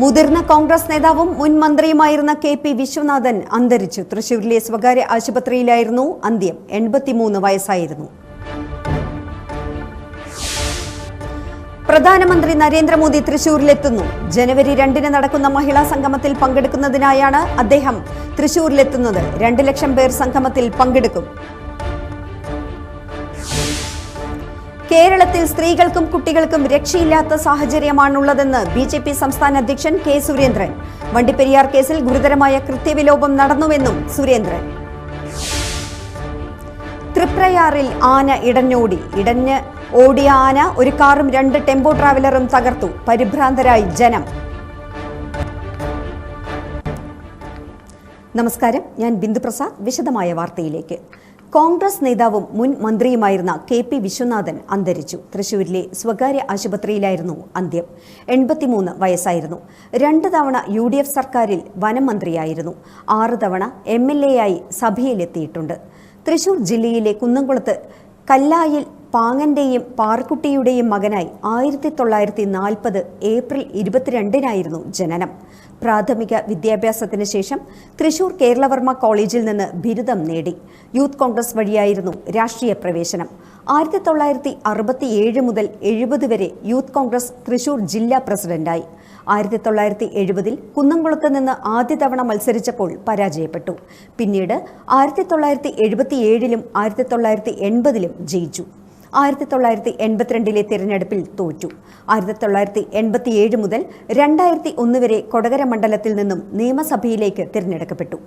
മുതിർന്ന കോൺഗ്രസ് നേതാവും മുൻ മന്ത്രിയുമായിരുന്ന കെ പി വിശ്വനാഥൻ അന്തരിച്ചു. തൃശൂരിലെ സ്വകാര്യ ആശുപത്രിയിലായിരുന്നു അന്ത്യം. എൺപത്തിമൂന്ന് വയസ്സായിരുന്നു. പ്രധാനമന്ത്രി നരേന്ദ്രമോദി തൃശൂരിലെത്തുന്നു. ജനുവരി രണ്ടിന് നടക്കുന്ന മഹിളാ സംഗമത്തിൽ പങ്കെടുക്കുന്നതിനായാണ് അദ്ദേഹം തൃശൂരിലെത്തുന്നത്. രണ്ട് ലക്ഷം പേർ സംഗമത്തിൽ പങ്കെടുക്കും. കേരളത്തിൽ സ്ത്രീകൾക്കും കുട്ടികൾക്കും രക്ഷയില്ലാത്ത സാഹചര്യമാണുള്ളതെന്ന് ബി ജെ പി സംസ്ഥാന അധ്യക്ഷൻ കെ സുരേന്ദ്രൻ. വണ്ടിപ്പെരിയാർ കേസിൽ ഗുരുതരമായ കൃത്യവിലോപം നടന്നുവെന്നും സുരേന്ദ്രൻ. തൃപ്രയാറിൽ ആന ഇടഞ്ഞോടി. ഇടഞ്ഞ് ഓടിയ ആന ഒരു കാറും രണ്ട് ടെമ്പോ ട്രാവലറും തകർത്തു. പരിഭ്രാന്തരായി ജനം. നമസ്കാരം. ഞാൻ ബിന്ദു പ്രസാദ് വിശദമായ വാർത്തയിലേക്ക്. കോൺഗ്രസ് നേതാവും മുൻ മന്ത്രിയുമായിരുന്ന കെ പി വിശ്വനാഥൻ അന്തരിച്ചു. തൃശൂരിലെ സ്വകാര്യ ആശുപത്രിയിലായിരുന്നു അന്ത്യം. എൺപത്തിമൂന്ന് വയസ്സായിരുന്നു. രണ്ട് തവണ യു ഡി എഫ് സർക്കാരിൽ വനം മന്ത്രിയായിരുന്നു ആറ് തവണ എം എൽ എ ആയി സഭയിലെത്തിയിട്ടുണ്ട്. തൃശൂർ ജില്ലയിലെ കുന്നംകുളത്ത് കല്ലായിൽ പാങ്ങന്റെയും പാർക്കുട്ടിയുടെയും മകനായി ആയിരത്തി തൊള്ളായിരത്തി നാൽപ്പത് ഏപ്രിൽ ഇരുപത്തിരണ്ടിനായിരുന്നു ജനനം. പ്രാഥമിക വിദ്യാഭ്യാസത്തിന് ശേഷം തൃശൂർ കേരളവർമ്മ കോളേജിൽ നിന്ന് ബിരുദം നേടി. യൂത്ത് കോൺഗ്രസ് വഴിയായിരുന്നു രാഷ്ട്രീയ പ്രവേശനം. ആയിരത്തി തൊള്ളായിരത്തി അറുപത്തിയേഴ് മുതൽ എഴുപത് വരെ യൂത്ത് കോൺഗ്രസ് തൃശൂർ ജില്ലാ പ്രസിഡന്റായി. ആയിരത്തി തൊള്ളായിരത്തി എഴുപതിൽ കുന്നംകുളത്ത് നിന്ന് ആദ്യ തവണ മത്സരിച്ചപ്പോൾ പരാജയപ്പെട്ടു. പിന്നീട് ആയിരത്തി തൊള്ളായിരത്തി എഴുപത്തിയേഴിലും ആയിരത്തി തൊള്ളായിരത്തി എൺപതിലും ജയിച്ചു. ആയിരത്തി തൊള്ളായിരത്തി എൺപത്തിരണ്ടിലെ തിരഞ്ഞെടുപ്പിൽ തോറ്റു. ആയിരത്തി തൊള്ളായിരത്തി എൺപത്തിയേഴ് മുതൽ രണ്ടായിരത്തി ഒന്ന് വരെ കൊടകര മണ്ഡലത്തിൽ നിന്നും നിയമസഭയിലേക്ക് തിരഞ്ഞെടുക്കപ്പെട്ടു.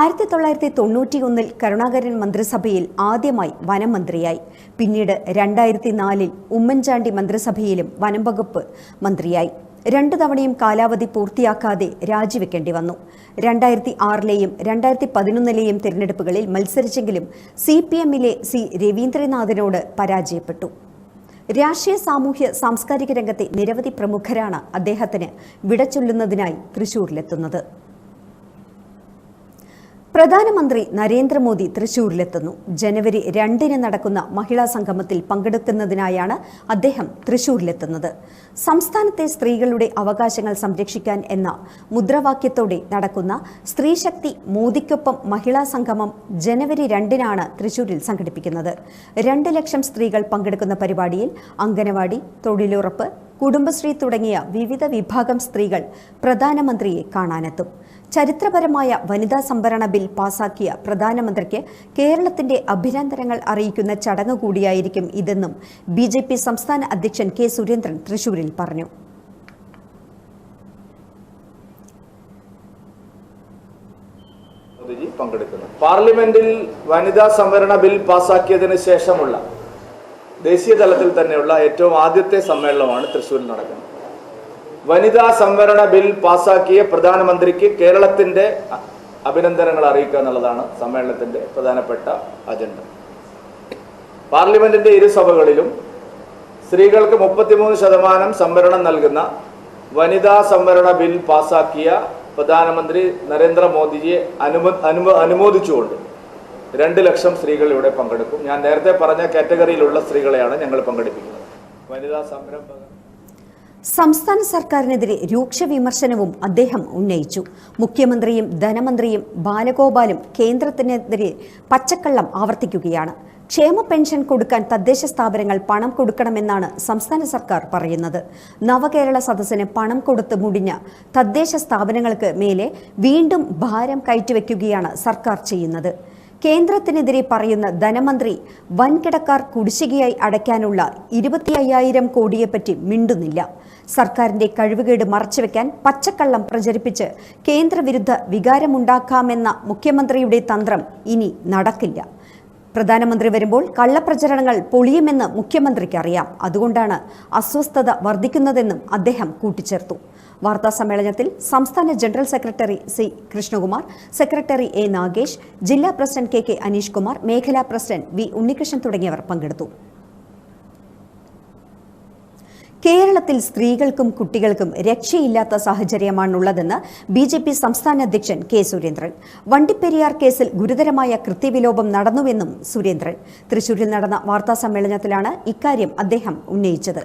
ആയിരത്തി തൊള്ളായിരത്തി തൊണ്ണൂറ്റിയൊന്നിൽ കരുണാകരൻ മന്ത്രിസഭയിൽ ആദ്യമായി വനം മന്ത്രിയായി പിന്നീട് രണ്ടായിരത്തി നാലിൽ ഉമ്മൻചാണ്ടി മന്ത്രിസഭയിലും വനം വകുപ്പ് മന്ത്രിയായി. രണ്ടു തവണയും കാലാവധി പൂർത്തിയാക്കാതെ രാജിവെക്കേണ്ടി വന്നു. രണ്ടായിരത്തി ആറിലെയും രണ്ടായിരത്തി പതിനൊന്നിലെയും തിരഞ്ഞെടുപ്പുകളിൽ മത്സരിച്ചെങ്കിലും സി പി എമ്മിലെ സി രവീന്ദ്രനാഥിനോട് പരാജയപ്പെട്ടു. രാഷ്ട്രീയ സാമൂഹ്യ സാംസ്കാരിക രംഗത്തെ നിരവധി പ്രമുഖരാണ് അദ്ദേഹത്തിന് വിടച്ചൊല്ലുന്നതിനായി തൃശൂരിലെത്തുന്നത്. പ്രധാനമന്ത്രി നരേന്ദ്രമോദി തൃശൂരിലെത്തുന്നു. ജനുവരി രണ്ടിന് നടക്കുന്ന മഹിളാ സംഗമത്തിൽ പങ്കെടുക്കുന്നതിനായാണ് അദ്ദേഹം തൃശൂരിലെത്തുന്നത്. സംസ്ഥാനത്തെ സ്ത്രീകളുടെ അവകാശങ്ങൾ സംരക്ഷിക്കാൻ എന്ന മുദ്രാവാക്യത്തോടെ നടക്കുന്ന സ്ത്രീശക്തി മോദിക്കൊപ്പം മഹിളാ സംഗമം ജനുവരി രണ്ടിനാണ് തൃശൂരിൽ സംഘടിപ്പിക്കുന്നത്. രണ്ട് ലക്ഷം സ്ത്രീകൾ പങ്കെടുക്കുന്ന പരിപാടിയിൽ അംഗനവാടി തൊഴിലുറപ്പ് കുടുംബശ്രീ തുടങ്ങിയ വിവിധ വിഭാഗം സ്ത്രീകൾ പ്രധാനമന്ത്രിയെ കാണാനെത്തും. ചരിത്രപരമായ വനിതാ സംവരണ ബിൽ പാസാക്കിയ പ്രധാനമന്ത്രിക്ക് കേരളത്തിന്റെ അഭിനന്ദനങ്ങൾ അറിയിക്കുന്ന ചടങ്ങ് കൂടിയായിരിക്കും ഇതെന്നും ബി ജെ പി സംസ്ഥാന അധ്യക്ഷൻ കെ സുരേന്ദ്രൻ തൃശൂരിൽ പറഞ്ഞു. പാർലമെന്റിൽ വനിതാ സംവരണ ബിൽ പാസാക്കിയതിനു ശേഷമുള്ള ദേശീയ തലത്തിൽ തന്നെയുള്ള ഏറ്റവും ആദ്യത്തെ സമ്മേളനമാണ് തൃശ്ശൂരിൽ നടക്കുന്നത്. വനിതാ സംവരണ ബിൽ പാസാക്കിയ പ്രധാനമന്ത്രിക്ക് കേരളത്തിന്റെ അഭിനന്ദനങ്ങൾ അറിയിക്കുക എന്നുള്ളതാണ് സമ്മേളനത്തിന്റെ പ്രധാനപ്പെട്ട അജണ്ട. പാർലമെന്റിന്റെ ഇരുസഭകളിലും സ്ത്രീകൾക്ക് മുപ്പത്തിമൂന്ന് ശതമാനം സംവരണം നൽകുന്ന വനിതാ സംവരണ ബിൽ പാസാക്കിയ പ്രധാനമന്ത്രി നരേന്ദ്രമോദിയെ അനുമ അനുമോദിച്ചുകൊണ്ട് രണ്ട് ലക്ഷം സ്ത്രീകൾ ഇവിടെ പങ്കെടുക്കും. ഞാൻ നേരത്തെ പറഞ്ഞ കാറ്റഗറിയിലുള്ള സ്ത്രീകളെയാണ് ഞങ്ങൾ പങ്കെടുപ്പിക്കുന്നത്. വനിതാ സംരംഭക സംസ്ഥാന സർക്കാരിനെതിരെ രൂക്ഷ വിമർശനവും അദ്ദേഹം ഉന്നയിച്ചു. മുഖ്യമന്ത്രിയും ധനമന്ത്രിയും ബാലഗോപാലും കേന്ദ്രത്തിനെതിരെ പച്ചക്കള്ളം ആവർത്തിക്കുകയാണ്. ക്ഷേമ പെൻഷൻ കൊടുക്കാൻ തദ്ദേശ സ്ഥാപനങ്ങൾ പണം കൊടുക്കണമെന്നാണ് സംസ്ഥാന സർക്കാർ പറയുന്നത്. നവകേരള സദസ്സിന് പണം കൊടുത്ത് മുടിഞ്ഞ തദ്ദേശ സ്ഥാപനങ്ങൾക്ക് മേലെ വീണ്ടും ഭാരം കയറ്റിവെക്കുകയാണ് സർക്കാർ ചെയ്യുന്നത്. കേന്ദ്രത്തിനെതിരെ പറയുന്ന ധനമന്ത്രി വൻകിടക്കാർ കുടിശ്ശികയായി അടയ്ക്കാനുള്ള ഇരുപത്തി അയ്യായിരം കോടിയെപ്പറ്റി മിണ്ടുന്നില്ല. സർക്കാരിന്റെ കഴിവുകേട് മറച്ചുവെക്കാൻ പച്ചക്കള്ളം പ്രചരിപ്പിച്ച് കേന്ദ്രവിരുദ്ധ വികാരമുണ്ടാക്കാമെന്ന മുഖ്യമന്ത്രിയുടെ തന്ത്രം ഇനി നടക്കില്ല. പ്രധാനമന്ത്രി വരുമ്പോൾ കള്ളപ്രചരണങ്ങൾ പൊളിയുമെന്ന് മുഖ്യമന്ത്രിക്ക് അറിയാം അതുകൊണ്ടാണ് അസ്വസ്ഥത വർദ്ധിക്കുന്നതെന്നും അദ്ദേഹം കൂട്ടിച്ചേർത്തു. വാർത്താ സമ്മേളനത്തിൽ സംസ്ഥാന general secretary C Krishnakumar secretary A Nagesh ജില്ലാ president K K Aneesh Kumar മേഖലാ പ്രസിഡന്റ് വി ഉണ്ണികൃഷ്ണൻ തുടങ്ങിയവർ പങ്കെടുത്തു. കേരളത്തിൽ സ്ത്രീകൾക്കും കുട്ടികൾക്കും രക്ഷയില്ലാത്ത സാഹചര്യമാണുള്ളതെന്ന് ബി ജെ പി സംസ്ഥാന അധ്യക്ഷൻ കെ സുരേന്ദ്രൻ. വണ്ടിപ്പെരിയാർ കേസിൽ ഗുരുതരമായ കൃത്യവിലോപം നടന്നുവെന്നും സുരേന്ദ്രൻ. തൃശൂരിൽ നടന്ന വാർത്താ സമ്മേളനത്തിലാണ് ഇക്കാര്യം അദ്ദേഹം ഉന്നയിച്ചത്.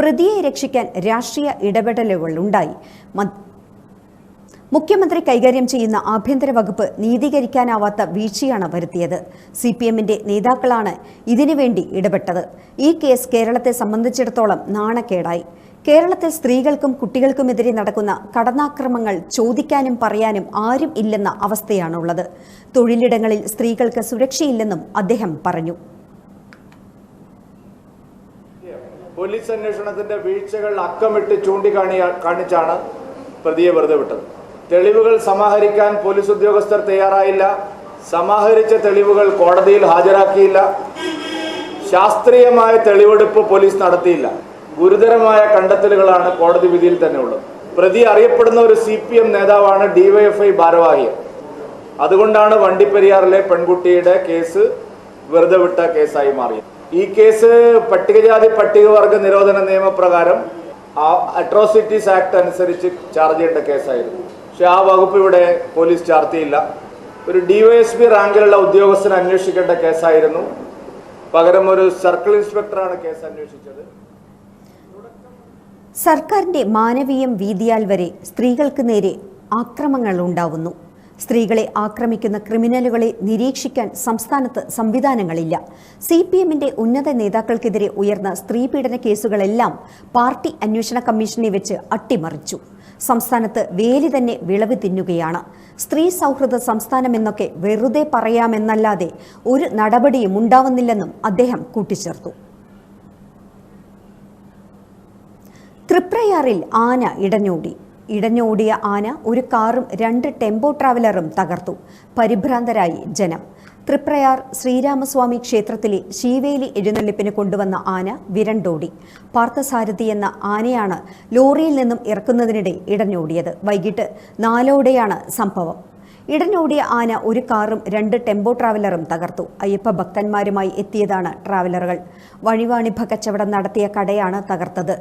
പ്രതിയെ രക്ഷിക്കാൻ രാഷ്ട്രീയ ഇടപെടലുകൾ ഉണ്ടായി മുഖ്യമന്ത്രി കൈകാര്യം ചെയ്യുന്ന ആഭ്യന്തര വകുപ്പ് നീതീകരിക്കാനാവാത്ത വീഴ്ചയാണ് വരുത്തിയത്. സി പി എമ്മിന്റെ നേതാക്കളാണ് ഇതിനുവേണ്ടി ഇടപെട്ടത്. ഈ കേസ് കേരളത്തെ സംബന്ധിച്ചിടത്തോളം നാണക്കേടായി. കേരളത്തിൽ സ്ത്രീകൾക്കും കുട്ടികൾക്കുമെതിരെ നടക്കുന്ന കടന്നാക്രമങ്ങൾ ചോദിക്കാനും പറയാനും ആരും ഇല്ലെന്ന അവസ്ഥയാണുള്ളത്. തൊഴിലിടങ്ങളിൽ സ്ത്രീകൾക്ക് സുരക്ഷയില്ലെന്നും അദ്ദേഹം പറഞ്ഞു. പോലീസ് അന്വേഷണത്തിന്റെ വീഴ്ചകൾ അക്കമിട്ട് ചൂണ്ടിക്കാണി കാണിച്ചാണ് പ്രതിയെ വെറുതെ വിട്ടത്. തെളിവുകൾ സമാഹരിക്കാൻ പോലീസ് ഉദ്യോഗസ്ഥർ തയ്യാറായില്ല. സമാഹരിച്ച തെളിവുകൾ കോടതിയിൽ ഹാജരാക്കിയില്ല. ശാസ്ത്രീയമായ തെളിവെടുപ്പ് പോലീസ് നടത്തിയില്ല. ഗുരുതരമായ കണ്ടെത്തലുകളാണ് കോടതി വിധിയിൽ തന്നെ ഉള്ളത്. പ്രതി അറിയപ്പെടുന്ന ഒരു സി പി എം നേതാവാണ് ഡിവൈഎഫ്ഐ ഭാരവാഹി അതുകൊണ്ടാണ് വണ്ടിപ്പെരിയാറിലെ പെൺകുട്ടിയുടെ കേസ് വെറുതെ വിട്ട കേസായി മാറിയത്. ഈ കേസ് പട്ടികജാതി പട്ടികവർഗ നിരോധന നിയമപ്രകാരം അട്രോസിറ്റീസ് ആക്ട് അനുസരിച്ച് ചാർജ് ചെയ്യേണ്ട കേസായിരുന്നു. പക്ഷെ ആ വകുപ്പ് ഇവിടെ പോലീസ് ചാർത്തിയില്ല. ഒരു ഡിവൈഎസ്പി റാങ്കിലുള്ള ഉദ്യോഗസ്ഥനെ അന്വേഷിക്കേണ്ട കേസായിരുന്നു. പകരം ഒരു സർക്കിൾ ഇൻസ്പെക്ടറാണ് കേസ് അന്വേഷിച്ചത്. സർക്കാരിന്റെ മാനവീയം വീതിയാൽ വരെ സ്ത്രീകൾക്ക് നേരെ ആക്രമങ്ങൾ ഉണ്ടാവുന്നു. സ്ത്രീകളെ ആക്രമിക്കുന്ന ക്രിമിനലുകളെ നിരീക്ഷിക്കാൻ സംസ്ഥാനത്ത് സംവിധാനങ്ങളില്ല. സി പി എമ്മിന്റെ ഉന്നത നേതാക്കൾക്കെതിരെ ഉയർന്ന സ്ത്രീ പീഡന കേസുകളെല്ലാം പാർട്ടി അന്വേഷണ കമ്മീഷനെ വെച്ച് അട്ടിമറിച്ചു. സംസ്ഥാനത്ത് വേലി തന്നെ വിളവ് തിന്നുകയാണ്. സ്ത്രീ സൗഹൃദ സംസ്ഥാനമെന്നൊക്കെ വെറുതെ പറയാമെന്നല്ലാതെ ഒരു നടപടിയും ഉണ്ടാവുന്നില്ലെന്നും അദ്ദേഹം കൂട്ടിച്ചേർത്തു. തൃപ്രയാറിൽ ആന ഇടഞ്ഞോടി. ഇടഞ്ഞോടിയ ആന ഒരു കാറും രണ്ട് ടെമ്പോ ട്രാവലറും തകർത്തു. പരിഭ്രാന്തരായി ജനം. തൃപ്രയാർ ശ്രീരാമസ്വാമി ക്ഷേത്രത്തിലെ ശീവേലി എഴുന്നള്ളിപ്പിന് കൊണ്ടുവന്ന ആന വിരണ്ടോടി. പാർത്ഥസാരഥി എന്ന ആനയാണ് ലോറിയിൽ നിന്നും ഇറക്കുന്നതിനിടെ ഇടഞ്ഞോടിയത്. വൈകിട്ട് നാലോടെയാണ് സംഭവം. ഇടഞ്ഞോടിയ ആന ഒരു കാറും രണ്ട് ടെമ്പോ ട്രാവലറും തകർത്തു. അയ്യപ്പ ഭക്തന്മാരുമായി എത്തിയതാണ് ട്രാവലറുകൾ. വഴിവാണിഭ കച്ചവടം നടത്തിയ കടയാണ് തകർത്തത്.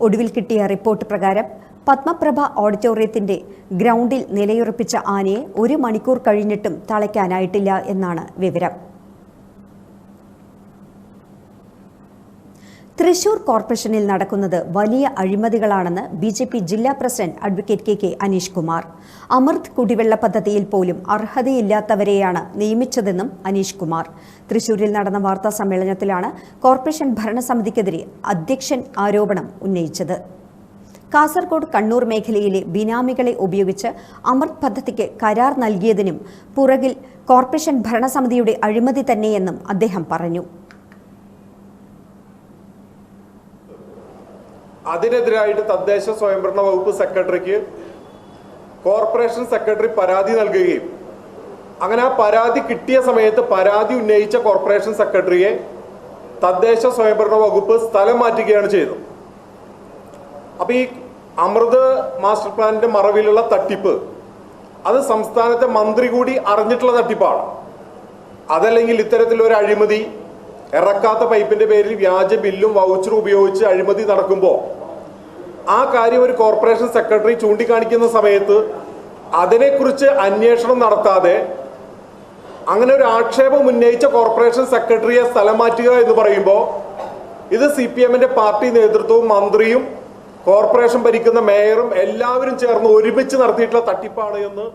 ഒടുവിൽ കിട്ടിയ റിപ്പോർട്ട് പ്രകാരം പത്മപ്രഭ ഓഡിറ്റോറിയത്തിന്റെ ഗ്രൗണ്ടിൽ നിലയുറപ്പിച്ച ആനയെ ഒരു മണിക്കൂർ കഴിഞ്ഞിട്ടും തളയ്ക്കാനായിട്ടില്ല എന്നാണ് വിവരം. തൃശൂർ കോർപ്പറേഷനിൽ നടക്കുന്നത് വലിയ അഴിമതികളാണെന്ന് ബി ജെ പി ജില്ലാ president advocate K K Aneesh Kumar. Amrut കുടിവെള്ള പദ്ധതിയിൽ പോലും അർഹതയില്ലാത്തവരെയാണ് നിയമിച്ചതെന്നും അനീഷ് കുമാർ. തൃശൂരിൽ നടന്ന വാർത്താ സമ്മേളനത്തിലാണ് കോർപ്പറേഷൻ ഭരണസമിതിക്കെതിരെ അധ്യക്ഷൻ ആരോപണം ഉന്നയിച്ചത്. കാസർഗോഡ് കണ്ണൂർ മേഖലയിലെ ബിനാമികളെ ഉപയോഗിച്ച് അമൃത് പദ്ധതിക്ക് കരാർ നൽകിയതിനും പുറകിൽ കോർപ്പറേഷൻ ഭരണസമിതിയുടെ അഴിമതി തന്നെയെന്നും അദ്ദേഹം പറഞ്ഞു. അതിനെതിരായിട്ട് തദ്ദേശ സ്വയംഭരണ വകുപ്പ് സെക്രട്ടറിക്ക് കോർപ്പറേഷൻ സെക്രട്ടറി പരാതി നൽകുകയും അങ്ങനെ ആ പരാതി കിട്ടിയ സമയത്ത് പരാതി ഉന്നയിച്ച കോർപ്പറേഷൻ സെക്രട്ടറിയെ തദ്ദേശ സ്വയംഭരണ വകുപ്പ് സ്ഥലം മാറ്റുകയാണ് ചെയ്തത്. അപ്പൊ ഈ അമൃത് മാസ്റ്റർ പ്ലാനിന്റെ മറവിലുള്ള തട്ടിപ്പ് അത് സംസ്ഥാനത്തെ മന്ത്രി കൂടി അറിഞ്ഞിട്ടുള്ള തട്ടിപ്പാണ്. അതല്ലെങ്കിൽ ഇത്തരത്തിലൊരു അഴിമതി ഇറക്കാത്ത പൈപ്പിന്റെ പേരിൽ വ്യാജ ബില്ലും വൗച്ചറും ഉപയോഗിച്ച് അഴിമതി നടക്കുമ്പോൾ ആ കാര്യം ഒരു കോർപ്പറേഷൻ സെക്രട്ടറി ചൂണ്ടിക്കാണിക്കുന്ന സമയത്ത് അതിനെക്കുറിച്ച് അന്വേഷണം നടത്താതെ അങ്ങനെ ഒരു ആക്ഷേപം ഉന്നയിച്ച കോർപ്പറേഷൻ സെക്രട്ടറിയെ സ്ഥലം മാറ്റുക എന്ന് പറയുമ്പോൾ ഇത് സി പി എമ്മിന്റെ പാർട്ടി നേതൃത്വവും മന്ത്രിയും കോർപ്പറേഷൻ ഭരിക്കുന്ന മേയറും എല്ലാവരും ചേർന്ന് ഒരുമിച്ച് നടത്തിയിട്ടുള്ള തട്ടിപ്പാണ് എന്ന്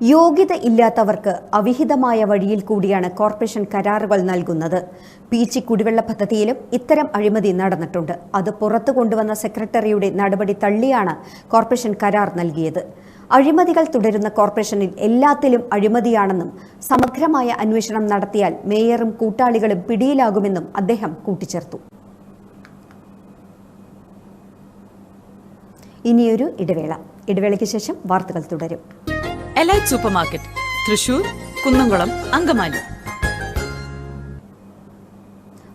യോഗ്യത ഇല്ലാത്തവർക്ക് അവിഹിതമായ വഴിയിൽ കൂടിയാണ് കോർപ്പറേഷൻ കരാറുകൾ നൽകുന്നത്. പീച്ചി കുടിവെള്ള പദ്ധതിയിലും ഇത്തരം അഴിമതി നടന്നിട്ടുണ്ട്. അത് പുറത്തു കൊണ്ടുവന്ന സെക്രട്ടറിയുടെ നടപടി തള്ളിയാണ് കോർപ്പറേഷൻ കരാർ നൽകിയത്. അഴിമതികൾ തുടരുന്ന കോർപ്പറേഷനിൽ എല്ലാത്തിലും അഴിമതിയാണെന്നും സമഗ്രമായ അന്വേഷണം നടത്തിയാൽ മേയറും കൂട്ടാളികളും പിടിയിലാകുമെന്നും അദ്ദേഹം കൂട്ടിച്ചേർത്തു. ഇനിയൊരു ഇടവേള. ഇടവേളയ്ക്ക് ശേഷം വാർത്തകൾ തുടരും. Elite super market Thrissur Kunnamkulam Angamaly.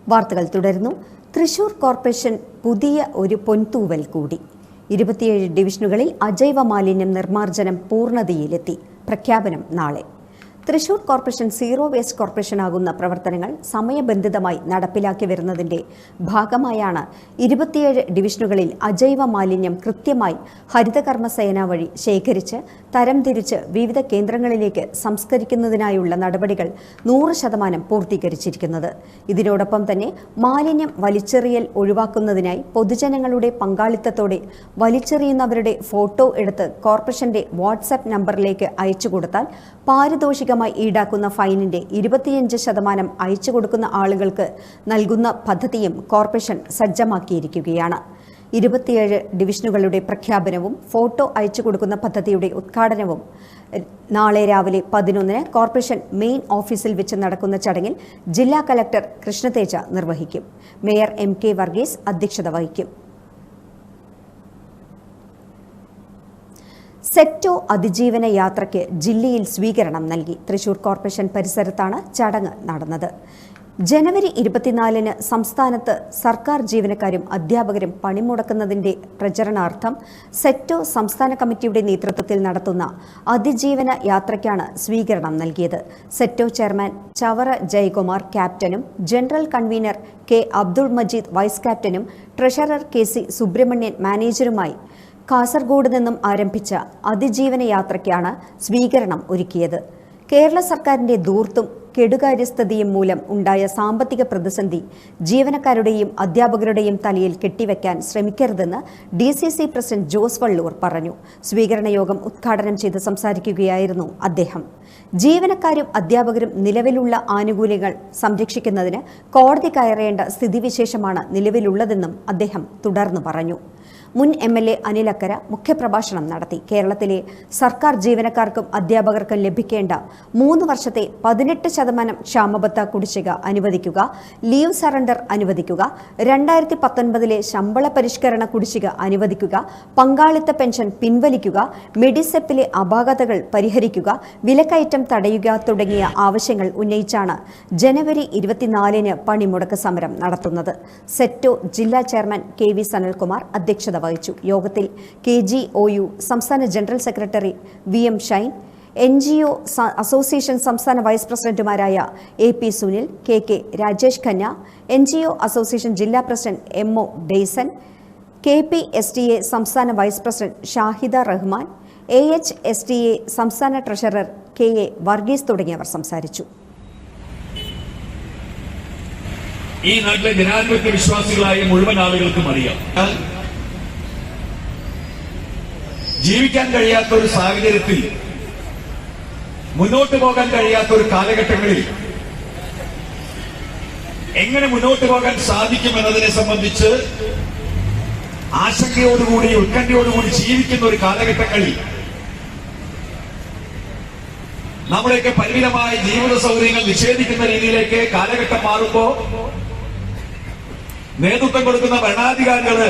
വാർത്തകൾ തുടരുന്നു. തൃശൂർ കോർപ്പറേഷൻ പുതിയ ഒരു പൊൻതൂവൽ കൂടി. ഇരുപത്തിയേഴ് ഡിവിഷനുകളിൽ അജൈവ മാലിന്യം നിർമ്മാർജനം പൂർണതയിലെത്തി. പ്രഖ്യാപനം നാളെ. തൃശൂർ കോർപ്പറേഷൻ സീറോ വേസ്റ്റ് കോർപ്പറേഷനാകുന്ന പ്രവർത്തനങ്ങൾ സമയബന്ധിതമായി നടപ്പിലാക്കി വരുന്നതിന്റെ ഭാഗമായാണ് ഇരുപത്തിയേഴ് ഡിവിഷനുകളിൽ അജൈവ മാലിന്യം കൃത്യമായി ഹരിതകർമ്മ സേന വഴി ശേഖരിച്ച് തരംതിരിച്ച് വിവിധ കേന്ദ്രങ്ങളിലേക്ക് സംസ്കരിക്കുന്നതിനായുള്ള നടപടികൾ നൂറ് ശതമാനം പൂർത്തീകരിച്ചിരിക്കുന്നത്. ഇതിനോടൊപ്പം തന്നെ മാലിന്യം വലിച്ചെറിയൽ ഒഴിവാക്കുന്നതിനായി പൊതുജനങ്ങളുടെ പങ്കാളിത്തത്തോടെ വലിച്ചെറിയുന്നവരുടെ ഫോട്ടോ എടുത്ത് കോർപ്പറേഷന്റെ വാട്സാപ്പ് നമ്പറിലേക്ക് അയച്ചു കൊടുത്താൽ പാരിതോഷികമായി ഈടാക്കുന്ന ഫൈനിന്റെ ഇരുപത്തിയഞ്ച് ശതമാനം അയച്ചു കൊടുക്കുന്ന ആളുകൾക്ക് നൽകുന്ന പദ്ധതിയും കോർപ്പറേഷൻ സജ്ജമാക്കിയിരിക്കുകയാണ്. ഇരുപത്തിയേഴ് ഡിവിഷനുകളുടെ പ്രഖ്യാപനവും ഫോട്ടോ അയച്ചു കൊടുക്കുന്ന പദ്ധതിയുടെ ഉദ്ഘാടനവും നാളെ രാവിലെ പതിനൊന്നിന് കോർപ്പറേഷൻ മെയിൻ ഓഫീസിൽ വെച്ച് നടക്കുന്ന ചടങ്ങിൽ ജില്ലാ കലക്ടർ കൃഷ്ണതേജ നിർവഹിക്കും. മേയർ എം കെ വർഗീസ് അധ്യക്ഷത വഹിക്കും. സെറ്റോ അതിജീവന യാത്രയ്ക്ക് ജില്ലയിൽ സ്വീകരണം നൽകി. തൃശൂർ കോർപ്പറേഷൻ പരിസരത്താണ് ചടങ്ങ് നടന്നത്. ജനുവരി ഇരുപത്തിനാലിന് സംസ്ഥാനത്ത് സർക്കാർ ജീവനക്കാരും അധ്യാപകരും പണിമുടക്കുന്നതിന്റെ പ്രചരണാർത്ഥം സെറ്റോ സംസ്ഥാന കമ്മിറ്റിയുടെ നേതൃത്വത്തിൽ നടത്തുന്ന അതിജീവന യാത്രയ്ക്കാണ് സ്വീകരണം നൽകിയത്. സെറ്റോ ചെയർമാൻ ചവറ ജയകുമാർ ക്യാപ്റ്റനും general convener K Abdul Majeed vice ക്യാപ്റ്റനും ട്രഷറർ കെ സി സുബ്രഹ്മണ്യൻ മാനേജറുമായി കാസർഗോഡ് നിന്നും ആരംഭിച്ച അതിജീവന യാത്രയ്ക്കാണ് സ്വീകരണം ഒരുക്കിയത്. കേരള സർക്കാരിന്റെ ദൂർത്തും കെടുകാര്യസ്ഥതയും മൂലം ഉണ്ടായ സാമ്പത്തിക പ്രതിസന്ധി ജീവനക്കാരുടെയും അധ്യാപകരുടെയും തലയിൽ കെട്ടിവെക്കാൻ ശ്രമിക്കരുതെന്ന് D C C president Jose Vallur പറഞ്ഞു. സ്വീകരണ യോഗം ഉദ്ഘാടനം ചെയ്ത് സംസാരിക്കുകയായിരുന്നു അദ്ദേഹം. ജീവനക്കാരും അധ്യാപകരും നിലവിലുള്ള ആനുകൂല്യങ്ങൾ സംരക്ഷിക്കുന്നതിന് കോടതി കയറേണ്ട സ്ഥിതിവിശേഷമാണ് നിലവിലുള്ളതെന്നും അദ്ദേഹം തുടർന്നു പറഞ്ഞു. മുൻ എം എൽ എ അനിലക്കര മുഖ്യപ്രഭാഷണം നടത്തി. കേരളത്തിലെ സർക്കാർ ജീവനക്കാർക്കും അധ്യാപകർക്കും ലഭിക്കേണ്ട മൂന്ന് വർഷത്തെ പതിനെട്ട് ശതമാനം ക്ഷാമബത്ത കുടിശ്ശിക അനുവദിക്കുക ലീവ് സറണ്ടർ അനുവദിക്കുക രണ്ടായിരത്തി പത്തൊൻപതിലെ ശമ്പള പരിഷ്കരണ കുടിശ്ശിക അനുവദിക്കുക പങ്കാളിത്ത പെൻഷൻ പിൻവലിക്കുക മെഡിസെപ്പിലെ അപാകതകൾ പരിഹരിക്കുക വിലക്കയറ്റം തടയുക തുടങ്ങിയ ആവശ്യങ്ങൾ ഉന്നയിച്ചാണ് ജനുവരി ഇരുപത്തിനാലിന് പണിമുടക്ക് സമരം നടത്തുന്നത്. സെറ്റോ ജില്ലാ ചെയർമാൻ കെ വി സനൽകുമാർ അധ്യക്ഷത വഹിച്ചു. യോഗത്തിൽ കെ ജി ഒ യു സംസ്ഥാന general secretary V M Shine N G O association സംസ്ഥാന വൈസ് പ്രസിഡന്റുമാരായ A P Sunil K K Rajesh Khanna N G O association ജില്ലാ president M O Dayson K P S T A സംസ്ഥാന vice president Shahida Rahman A H S T A സംസ്ഥാന treasurer K A Varghese തുടങ്ങിയവർ സംസാരിച്ചു. ഈ നാട്ടിലെ ജനാധിപത്യ വിശ്വാസികളായ മുഴുവൻ ആളുകൾക്കും അറിയാം. ജീവിക്കാൻ കഴിയാത്ത ഒരു സാഹചര്യത്തിൽ മുന്നോട്ട് പോകാൻ കഴിയാത്ത ഒരു കാലഘട്ടങ്ങളിൽ എങ്ങനെ മുന്നോട്ട് പോകാൻ സാധിക്കുമെന്നതിനെ സംബന്ധിച്ച് ആശങ്കയോടുകൂടി ഉത്കണ്ഠയോടുകൂടി ജീവിക്കുന്ന ഒരു കാലഘട്ടങ്ങളിൽ നമ്മുടെയൊക്കെ പരിമിതമായ ജീവിത സൗകര്യങ്ങൾ നിഷേധിക്കുന്ന രീതിയിലേക്ക് കാലഘട്ടം മാറുമ്പോ നേതൃത്വം കൊടുക്കുന്ന ഭരണാധികാരികൾ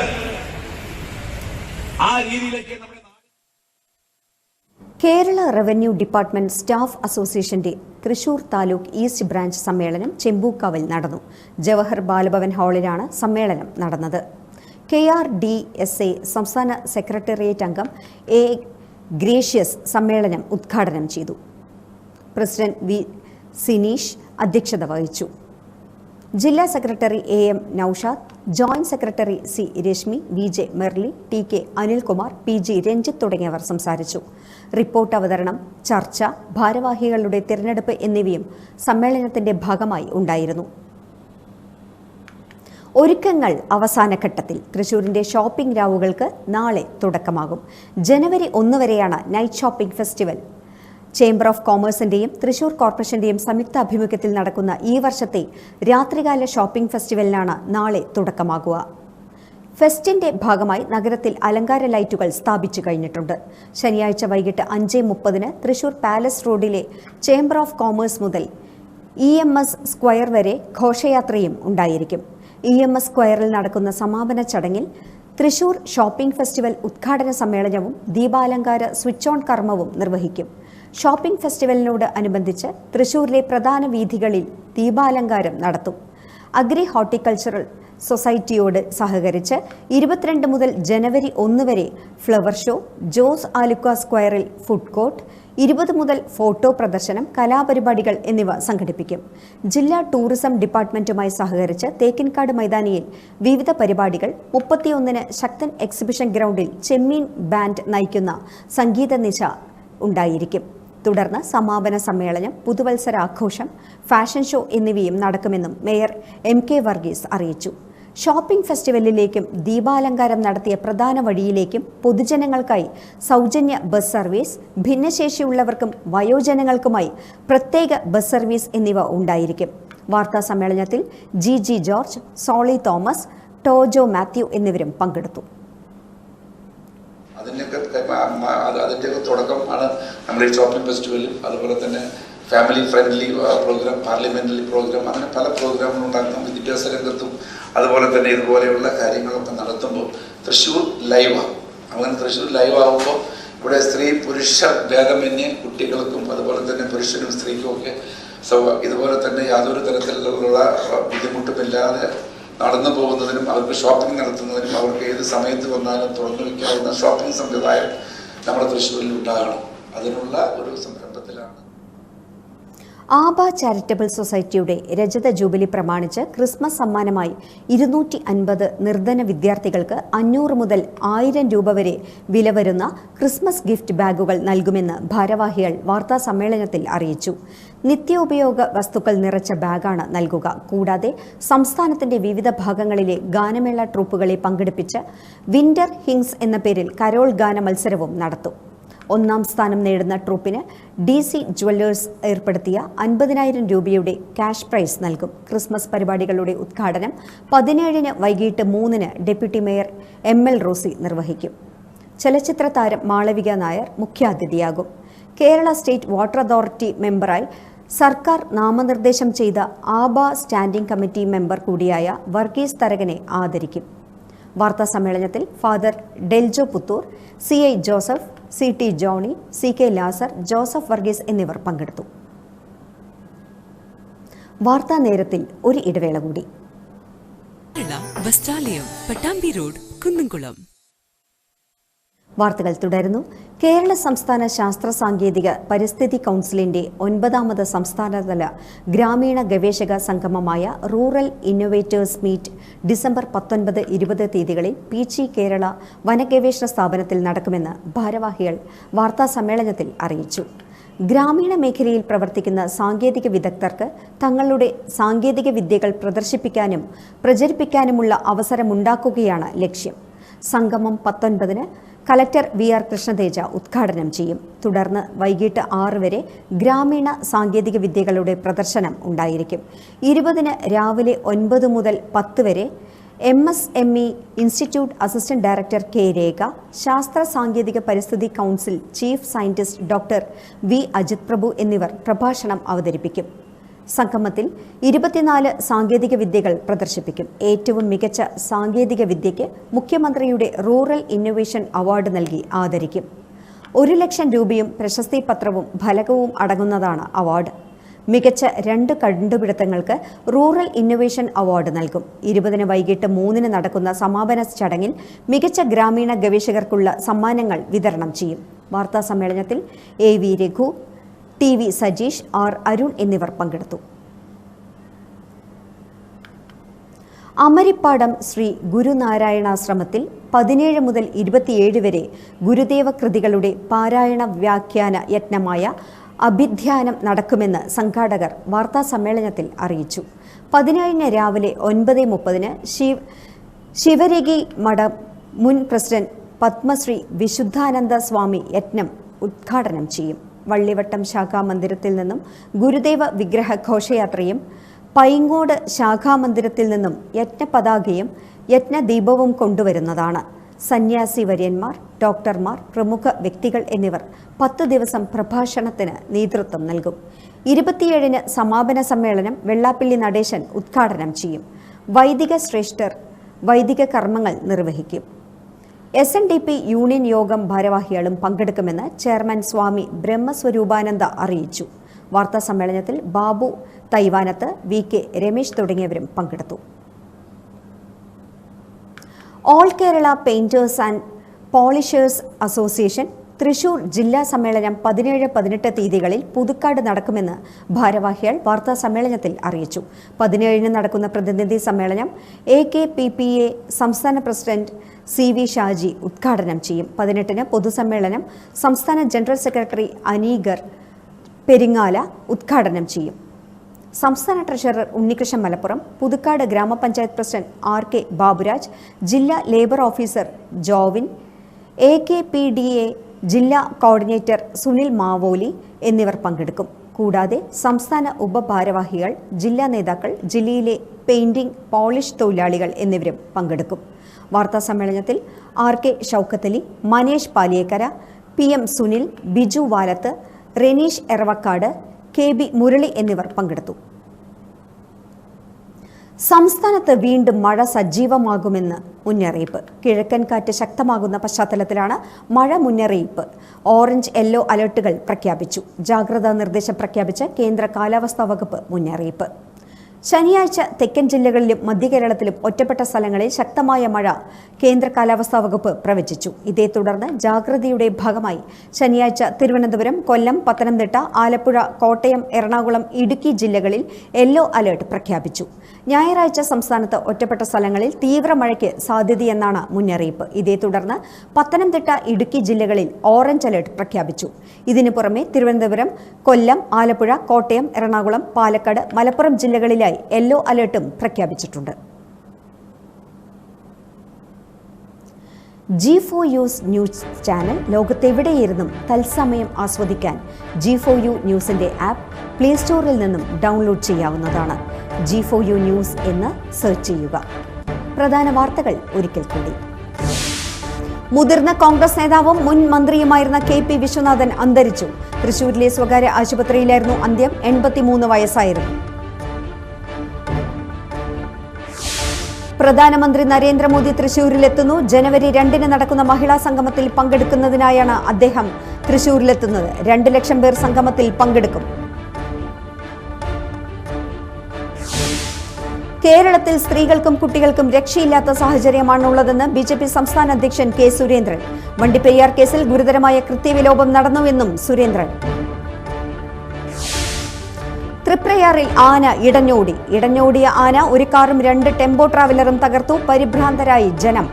ആ രീതിയിലേക്ക് നമ്മുടെ നാട് കേരള റവന്യൂ ഡിപ്പാർട്ട്മെന്റ് സ്റ്റാഫ് അസോസിയേഷന്റെ തൃശൂർ താലൂക്ക് ഈസ്റ്റ് ബ്രാഞ്ച് സമ്മേളനം ചെമ്പൂക്കാവിൽ നടന്നു. ജവഹർ ബാലഭവൻ ഹാളിലാണ് സമ്മേളനം നടന്നത്. K R D S A സംസ്ഥാന സെക്രട്ടേറിയറ്റ് അംഗം എ ഗ്രേഷ്യസ് സമ്മേളനം ഉദ്ഘാടനം ചെയ്തു. പ്രസിഡന്റ് വി സിനീഷ് അധ്യക്ഷത വഹിച്ചു. ജില്ലാ secretary A M Noushad joint secretary C Reshmi V J Merly T K Anilkumar P G Ranjith തുടങ്ങിയവർ സംസാരിച്ചു. റിപ്പോർട്ട് അവതരണം ചർച്ച ഭാരവാഹികളുടെ തിരഞ്ഞെടുപ്പ് എന്നിവയും സമ്മേളനത്തിന്റെ ഭാഗമായി ഉണ്ടായിരുന്നു. ഒരുക്കങ്ങൾ അവസാന ഘട്ടത്തിൽ തൃശൂരിന്റെ ഷോപ്പിംഗ് രാവുകൾക്ക് നാളെ തുടക്കമാകും. ജനുവരി ഒന്ന് വരെയാണ് night shopping festival. Chamber of കോമേഴ്സിന്റെയും Thrissur കോർപ്പറേഷന്റെയും സംയുക്ത ആഭിമുഖ്യത്തിൽ നടക്കുന്ന ഈ വർഷത്തെ രാത്രികാല ഷോപ്പിംഗ് ഫെസ്റ്റിവലിനാണ് നാളെ തുടക്കമാകുക. ഫെസ്റ്റിന്റെ ഭാഗമായി നഗരത്തിൽ അലങ്കാര ലൈറ്റുകൾ സ്ഥാപിച്ചു കഴിഞ്ഞിട്ടുണ്ട്. ശനിയാഴ്ച വൈകിട്ട് അഞ്ച് മുപ്പതിന് തൃശൂർ പാലസ് റോഡിലെ ചേംബർ ഓഫ് കോമേഴ്സ് മുതൽ ഇ എം എസ് സ്ക്വയർ വരെ ഘോഷയാത്രയും ഉണ്ടായിരിക്കും. ഇ എം എസ് സ്ക്വയറിൽ നടക്കുന്ന സമാപന ചടങ്ങിൽ തൃശൂർ ഷോപ്പിംഗ് ഫെസ്റ്റിവൽ ഉദ്ഘാടന സമ്മേളനവും ദീപാലങ്കാര സ്വിച്ച് ഓൺ കർമ്മവും നിർവഹിക്കും. ഷോപ്പിംഗ് ഫെസ്റ്റിവലിനോട് അനുബന്ധിച്ച് തൃശൂരിലെ പ്രധാന വീഥികളിൽ ദീപാലങ്കാരം നടത്തും. അഗ്രി ഹോർട്ടിക്കൾച്ചറൽ സൊസൈറ്റിയോട് സഹകരിച്ച് ഇരുപത്തിരണ്ട് മുതൽ ജനുവരി ഒന്ന് വരെ ഫ്ലവർ ഷോ ജോസ് ആലുക്ക സ്ക്വയറിൽ ഫുഡ് കോർട്ട് ഇരുപത് മുതൽ ഫോട്ടോ പ്രദർശനം കലാപരിപാടികൾ എന്നിവ സംഘടിപ്പിക്കും. ജില്ലാ ടൂറിസം ഡിപ്പാർട്ട്മെന്റുമായി സഹകരിച്ച് തേക്കിൻകാട് മൈതാനിയിൽ വിവിധ പരിപാടികൾ മുപ്പത്തിയൊന്നിന് ശക്തൻ എക്സിബിഷൻ ഗ്രൗണ്ടിൽ ചെമ്മീൻ ബാൻഡ് നയിക്കുന്ന സംഗീത നിശ ഉണ്ടായിരിക്കും. തുടർന്ന് സമാപന സമ്മേളനം പുതുവത്സരാഘോഷം ഫാഷൻ ഷോ എന്നിവയും നടക്കുമെന്നും മേയർ എം കെ വർഗീസ് അറിയിച്ചു. ഷോപ്പിംഗ് ഫെസ്റ്റിവലിലേക്കും ദീപാലങ്കാരം നടത്തിയ പ്രധാന വഴിയിലേക്കും പൊതുജനങ്ങൾക്കായി സൗജന്യ ബസ് സർവീസ് ഭിന്നശേഷിയുള്ളവർക്കും വയോജനങ്ങൾക്കുമായി പ്രത്യേക ബസ് സർവീസ് എന്നിവ ഉണ്ടായിരിക്കും. വാർത്താ സമ്മേളനത്തിൽ ജി ജി ജോർജ് സോളി തോമസ് ടോജോ മാത്യു എന്നിവരും പങ്കെടുത്തു. അതിന്റെയൊക്കെ അത് അതിന്റെയൊക്കെ തുടക്കം ആണ് നമ്മുടെ ഈ ഷോപ്പിംഗ് ഫെസ്റ്റിവലും അതുപോലെ തന്നെ family friendly program parliamentary program അങ്ങനെ പല പ്രോഗ്രാമുകളും ഉണ്ടാക്കുന്ന വിദ്യാഭ്യാസ രംഗത്തും അതുപോലെ തന്നെ ഇതുപോലെയുള്ള കാര്യങ്ങളൊക്കെ നടത്തുമ്പോൾ തൃശ്ശൂർ ലൈവാണ് അങ്ങനെ തൃശ്ശൂർ ലൈവ് ആകുമ്പോൾ ഇവിടെ സ്ത്രീ പുരുഷ ഭേദമന്യേ കുട്ടികൾക്കും അതുപോലെ തന്നെ പുരുഷനും സ്ത്രീക്കും ഒക്കെ ഇതുപോലെ തന്നെ യാതൊരു തരത്തിലുള്ള ബുദ്ധിമുട്ടുമില്ലാതെ നടന്നു പോകുന്നതിനും അവർക്ക് ഷോപ്പിംഗ് നടത്തുന്നതിനും അവർക്ക് ഏത് സമയത്ത് വന്നാലും തുറന്നു വയ്ക്കാവുന്ന ഷോപ്പിംഗ് സമ്പ്രദായം നമ്മുടെ തൃശ്ശൂരിൽ ഉണ്ടാകണം. അതിനുള്ള ഒരു സംരംഭത്തിലാണ്. ആബ ചാരിറ്റബിൾ സൊസൈറ്റിയുടെ രജത ജൂബിലി പ്രമാണിച്ച് ക്രിസ്മസ് സമ്മാനമായി ഇരുന്നൂറ്റി അൻപത് നിർധന വിദ്യാർത്ഥികൾക്ക് അഞ്ഞൂറ് മുതൽ ആയിരം രൂപ വരെ വില വരുന്ന ക്രിസ്മസ് ഗിഫ്റ്റ് ബാഗുകൾ നൽകുമെന്ന് ഭാരവാഹികൾ വാർത്താ സമ്മേളനത്തിൽ അറിയിച്ചു. നിത്യോപയോഗ വസ്തുക്കൾ നിറച്ച ബാഗാണ് നൽകുക. കൂടാതെ സംസ്ഥാനത്തിന്റെ വിവിധ ഭാഗങ്ങളിലെ ഗാനമേള ട്രൂപ്പുകളെ പങ്കെടുപ്പിച്ച് വിന്റർ ഹിങ്സ് എന്ന പേരിൽ കരോൾ ഗാന മത്സരവും നടത്തും. ഒന്നാം സ്ഥാനം നേടുന്ന ട്രൂപ്പിന് ഡി സി ജ്വല്ലേഴ്സ് ഏർപ്പെടുത്തിയ അൻപതിനായിരം രൂപയുടെ ക്യാഷ് പ്രൈസ് നൽകും. ക്രിസ്മസ് പരിപാടികളുടെ ഉദ്ഘാടനം പതിനേഴിന് വൈകിട്ട് മൂന്നിന് deputy mayor M L Rosy നിർവഹിക്കും. ചലച്ചിത്ര താരം മാളവിക നായർ മുഖ്യാതിഥിയാകും. കേരള സ്റ്റേറ്റ് വാട്ടർ അതോറിറ്റി മെമ്പറായി സർക്കാർ നാമനിർദ്ദേശം ചെയ്ത ആബ സ്റ്റാൻഡിംഗ് കമ്മിറ്റി മെമ്പർ കൂടിയായ വർഗീസ് തരകനെ ആദരിക്കും. വാർത്താ സമ്മേളനത്തിൽ father Deljo Puthur C I Joseph C T Johny C K Lazar Joseph Varghese എന്നിവർ പങ്കെടുത്തു. വാർത്താ നേരത്തിൽ ഒരു ഇടവേള കൂടി. റോഡ് കുന്നംകുളം. വാർത്തകൾ തുടരുന്നു. കേരള സംസ്ഥാന ശാസ്ത്ര സാങ്കേതിക പരിസ്ഥിതി കൗൺസിലിന്റെ ഒൻപതാമത് സംസ്ഥാനതല ഗ്രാമീണ ഗവേഷക സംഗമമായ റൂറൽ ഇന്നൊവേറ്റേഴ്സ് മീറ്റ് ഡിസംബർ പത്തൊൻപത് ഇരുപത് തീയതികളിൽ പീച്ചി കേരള വനഗവേഷണ സ്ഥാപനത്തിൽ നടക്കുമെന്ന് ഭാരവാഹികൾ വാർത്താ സമ്മേളനത്തിൽ അറിയിച്ചു. ഗ്രാമീണ മേഖലയിൽ പ്രവർത്തിക്കുന്ന സാങ്കേതിക വിദഗ്ധർക്ക് തങ്ങളുടെ സാങ്കേതിക വിദ്യകൾ പ്രദർശിപ്പിക്കാനും പ്രചരിപ്പിക്കാനുമുള്ള അവസരമുണ്ടാക്കുകയാണ് ലക്ഷ്യം. സംഗമം പത്തൊൻപതിന് കലക്ടർ വി ആർ കൃഷ്ണതേജ ഉദ്ഘാടനം ചെയ്യും. തുടർന്ന് വൈകിട്ട് ആറ് വരെ ഗ്രാമീണ സാങ്കേതിക വിദ്യകളുടെ പ്രദർശനം ഉണ്ടായിരിക്കും. ഇരുപതിന് രാവിലെ ഒൻപത് മുതൽ പത്ത് വരെ M S M E institute assistant director K Rekha ശാസ്ത്ര സാങ്കേതിക പരിസ്ഥിതി council chief scientist doctor V Ajith Prabhu എന്നിവർ പ്രഭാഷണം അവതരിപ്പിക്കും. സംഗമത്തിൽ ഇരുപത്തിനാല് സാങ്കേതിക വിദ്യകൾ പ്രദർശിപ്പിക്കും. ഏറ്റവും മികച്ച സാങ്കേതിക വിദ്യയ്ക്ക് മുഖ്യമന്ത്രിയുടെ റൂറൽ ഇന്നൊവേഷൻ അവാർഡ് നൽകി ആദരിക്കും. ഒരു ലക്ഷം രൂപയും പ്രശസ്തി പത്രവും ഫലകവും അടങ്ങുന്നതാണ് അവാർഡ്. മികച്ച രണ്ട് കണ്ടുപിടുത്തങ്ങൾക്ക് റൂറൽ ഇന്നൊവേഷൻ അവാർഡ് നൽകും. ഇരുപതിന് വൈകിട്ട് മൂന്നിന് നടക്കുന്ന സമാപന ചടങ്ങിൽ മികച്ച ഗ്രാമീണ ഗവേഷകർക്കുള്ള സമ്മാനങ്ങൾ വിതരണം ചെയ്യും. വാർത്താ സമ്മേളനത്തിൽ A V Raghu T V Sajeesh R Arun എന്നിവർ പങ്കെടുത്തു. അമരിപ്പാടം ശ്രീ ഗുരുനാരായണാശ്രമത്തിൽ പതിനേഴ് മുതൽ ഇരുപത്തിയേഴ് വരെ ഗുരുദേവ കൃതികളുടെ പാരായണ വ്യാഖ്യാന യജ്ഞമായ അഭിധ്യാനം നടക്കുമെന്ന് സംഘാടകർ വാർത്താസമ്മേളനത്തിൽ അറിയിച്ചു. പതിനേഴിന് രാവിലെ ഒൻപത് മുപ്പതിന് ശിവ് ശിവരഗി മഠം മുൻ പ്രസിഡന്റ് പത്മശ്രീ വിശുദ്ധാനന്ദ സ്വാമി യജ്ഞം ഉദ്ഘാടനം ചെയ്യും. വള്ളിവട്ടം ശാഖാമന്ദിരത്തിൽ നിന്നും ഗുരുദേവ വിഗ്രഹ ഘോഷയാത്രയും പൈങ്ങോട് ശാഖാമന്ദിരത്തിൽ നിന്നും യജ്ഞപതാകയും യജ്ഞദീപവും കൊണ്ടുവരുന്നതാണ്. സന്യാസി വര്യന്മാർ ഡോക്ടർമാർ പ്രമുഖ വ്യക്തികൾ എന്നിവർ പത്ത് ദിവസം പ്രഭാഷണത്തിന് നേതൃത്വം നൽകും. ഇരുപത്തിയേഴിന് സമാപന സമ്മേളനം വെള്ളാപ്പള്ളി നടേശൻ ഉദ്ഘാടനം ചെയ്യും. വൈദിക ശ്രേഷ്ഠർ വൈദിക കർമ്മങ്ങൾ നിർവഹിക്കും. S N D P union യോഗം ഭാരവാഹികളും പങ്കെടുക്കുമെന്ന് ചെയർമാൻ സ്വാമി ബ്രഹ്മസ്വരൂപാനന്ദ അറിയിച്ചു. വാർത്താ സമ്മേളനത്തിൽ ബാബു തൈവാനത്ത് വി കെ രമേശ് തുടങ്ങിയവരും പങ്കെടുത്തു. All Kerala painters and polishers association Thrissur ജില്ലാ സമ്മേളനം പതിനേഴ് പതിനെട്ട് തീയതികളിൽ പുതുക്കാട് നടക്കുമെന്ന് ഭാരവാഹികൾ വാർത്താ സമ്മേളനത്തിൽ അറിയിച്ചു. പതിനേഴിന് നടക്കുന്ന പ്രതിനിധി സമ്മേളനം A K P P A സംസ്ഥാന പ്രസിഡന്റ് സി വി ഷാജി ഉദ്ഘാടനം ചെയ്യും. പതിനെട്ടിന് പൊതുസമ്മേളനം സംസ്ഥാന ജനറൽ സെക്രട്ടറി അനീഗർ പെരിങ്ങാല ഉദ്ഘാടനം ചെയ്യും. സംസ്ഥാന ട്രഷറർ ഉണ്ണികൃഷ്ണൻ മലപ്പുറം പുതുക്കാട് ഗ്രാമപഞ്ചായത്ത് പ്രസിഡന്റ് ആർ കെ ബാബുരാജ് ജില്ലാ labour officer Jovin A K P D A ജില്ലാ കോർഡിനേറ്റർ സുനിൽ മാവോലി എന്നിവർ പങ്കെടുക്കും. കൂടാതെ സംസ്ഥാന ഉപഭാരവാഹികൾ ജില്ലാ നേതാക്കൾ ജില്ലയിലെ പെയിന്റിംഗ് പോളിഷ് തൊഴിലാളികൾ എന്നിവരും പങ്കെടുക്കും. വാർത്താ സമ്മേളനത്തിൽ R K Shoukathali Manesh Paliyekkara P M Sunil Biju Valath Renish Eravakkad K B Murali എന്നിവർ പങ്കെടുത്തു. സംസ്ഥാനത്ത് വീണ്ടും മഴ സജീവമാകുമെന്ന് മുന്നറിയിപ്പ്. കിഴക്കൻ കാറ്റ് ശക്തമാകുന്ന പശ്ചാത്തലത്തിലാണ് മഴ മുന്നറിയിപ്പ്. ഓറഞ്ച് യെല്ലോ അലർട്ടുകൾ പ്രഖ്യാപിച്ചു. ജാഗ്രതാ നിർദ്ദേശം പ്രഖ്യാപിച്ച് കേന്ദ്ര കാലാവസ്ഥാ വകുപ്പ് മുന്നറിയിപ്പ്. ശനിയാഴ്ച തെക്കൻ ജില്ലകളിലും മധ്യകേരളത്തിലും ഒറ്റപ്പെട്ട സ്ഥലങ്ങളിൽ ശക്തമായ മഴ കേന്ദ്ര കാലാവസ്ഥാ വകുപ്പ് പ്രവചിച്ചു. ഇതേ തുടർന്ന് ജാഗ്രതയുടെ ഭാഗമായി ശനിയാഴ്ച തിരുവനന്തപുരം കൊല്ലം പത്തനംതിട്ട ആലപ്പുഴ കോട്ടയം എറണാകുളം ഇടുക്കി ജില്ലകളിൽ യെല്ലോ അലേർട്ട് പ്രഖ്യാപിച്ചു. ഞായറാഴ്ച സംസ്ഥാനത്ത് ഒറ്റപ്പെട്ട സ്ഥലങ്ങളിൽ തീവ്ര മഴയ്ക്ക് സാധ്യതയെന്നാണ് മുന്നറിയിപ്പ്. ഇതേ തുടർന്ന് പത്തനംതിട്ട ഇടുക്കി ജില്ലകളിൽ ഓറഞ്ച് അലേർട്ട് പ്രഖ്യാപിച്ചു. ഇതിനു പുറമെ തിരുവനന്തപുരം കൊല്ലം ആലപ്പുഴ കോട്ടയം എറണാകുളം പാലക്കാട് മലപ്പുറം ജില്ലകളിലായി യെല്ലോ അലർട്ടും പ്രഖ്യാപിച്ചിട്ടുണ്ട്. G four use news channel ലോകത്തെവിടെയിരുന്നും തത്സമയം ആസ്വദിക്കാൻ ജി ഫോർ യു ന്യൂസിന്റെ ആപ്പ് പ്ലേ സ്റ്റോറിൽ നിന്നും ഡൗൺലോഡ് ചെയ്യാവുന്നതാണ്. ജി ഫോർ യു ന്യൂസ് എന്ന് സെർച്ച് ചെയ്യുക. പ്രധാന വാർത്തകൾ ഒരിക്കൽ കൂടി. മുതിർന്ന കോൺഗ്രസ് നേതാവും മുൻ മന്ത്രിയുമായിരുന്ന കെ പി വിശ്വനാഥൻ അന്തരിച്ചു. തൃശൂരിലെ സ്വകാര്യ ആശുപത്രിയിലായിരുന്നു അന്ത്യം. എൺപത്തിമൂന്ന് വയസ്സായിരുന്നു. പ്രധാനമന്ത്രി നരേന്ദ്രമോദി തൃശൂരിലെത്തുന്നു. ജനുവരി രണ്ടിന് നടക്കുന്ന മഹിളാ സംഗമത്തിൽ പങ്കെടുക്കുന്നതിനായാണ് അദ്ദേഹം തൃശൂരിലെത്തുന്നത്. രണ്ട് ലക്ഷം പേർ സംഗമത്തിൽ പങ്കെടുക്കും. കേരളത്തിൽ സ്ത്രീകൾക്കും കുട്ടികൾക്കും രക്ഷയില്ലാത്ത സാഹചര്യമാണുള്ളതെന്ന് ബി ജെ പി സംസ്ഥാന അധ്യക്ഷൻ കെ സുരേന്ദ്രൻ. വണ്ടിപ്പെരിയാർ കേസിൽ ഗുരുതരമായ കൃത്യവിലോപം നടന്നുവെന്നും സുരേന്ദ്രൻ. തൃപ്രയാറിൽ ആന ഇടഞ്ഞോടി. ഇടഞ്ഞോടിയ ആന ഒരു കാറും രണ്ട് ടെമ്പോ ട്രാവലറും തകർത്തു. പരിഭ്രാന്തരായി ജനം.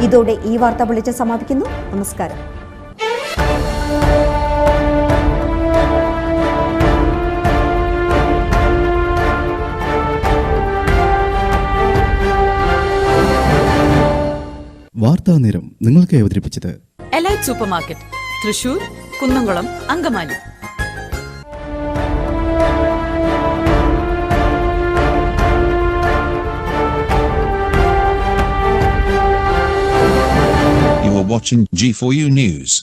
ഇതോടെ ഈ വാർത്ത വിളിച്ച് സമാപിക്കുന്നു. നമസ്കാരം. വാർത്താ നേരം നിങ്ങൾക്ക് അവതരിപ്പിച്ചത് elite super market Thrissur Kunnamkulam Angamaly. Watching G4U News.